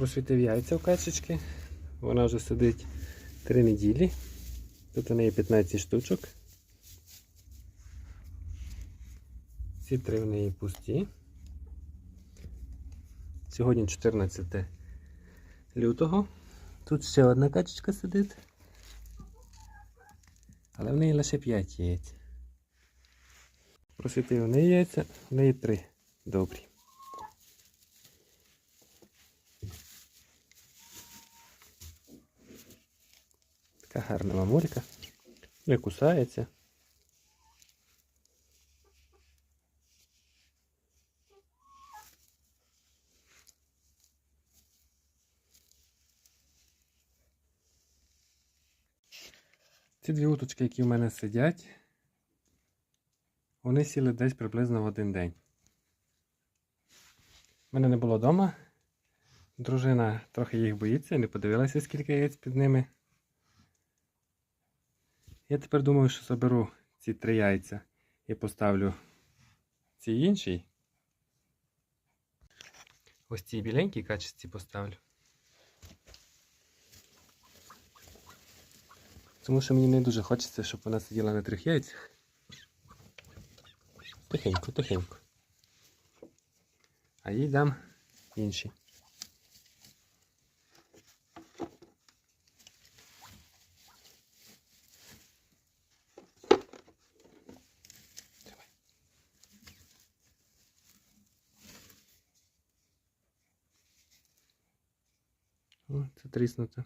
Просвітив яйця в качечки. Вона вже сидить 3 неділі. Тут у неї 15 штучок. Ці три в неї пусті. Сьогодні 14 лютого. Тут ще одна качечка сидить. Але в неї лише 5 яєць. Просвітив у неї яйця, в неї 3 добрі. Така гарна мамулька. Не кусається. Ці дві уточки, які в мене сидять, вони сіли десь приблизно в один день. У мене не було вдома. Дружина трохи їх боїться, не подивилася, скільки яєць під ними. Я тепер думаю, що заберу ці три яйця і поставлю ці інші. Ось ці біленькі качці поставлю. Тому що мені не дуже хочеться, щоб вона сиділа на трьох яйцях. Тихенько, тихенько. А їй дам інші. О, це тріснуто.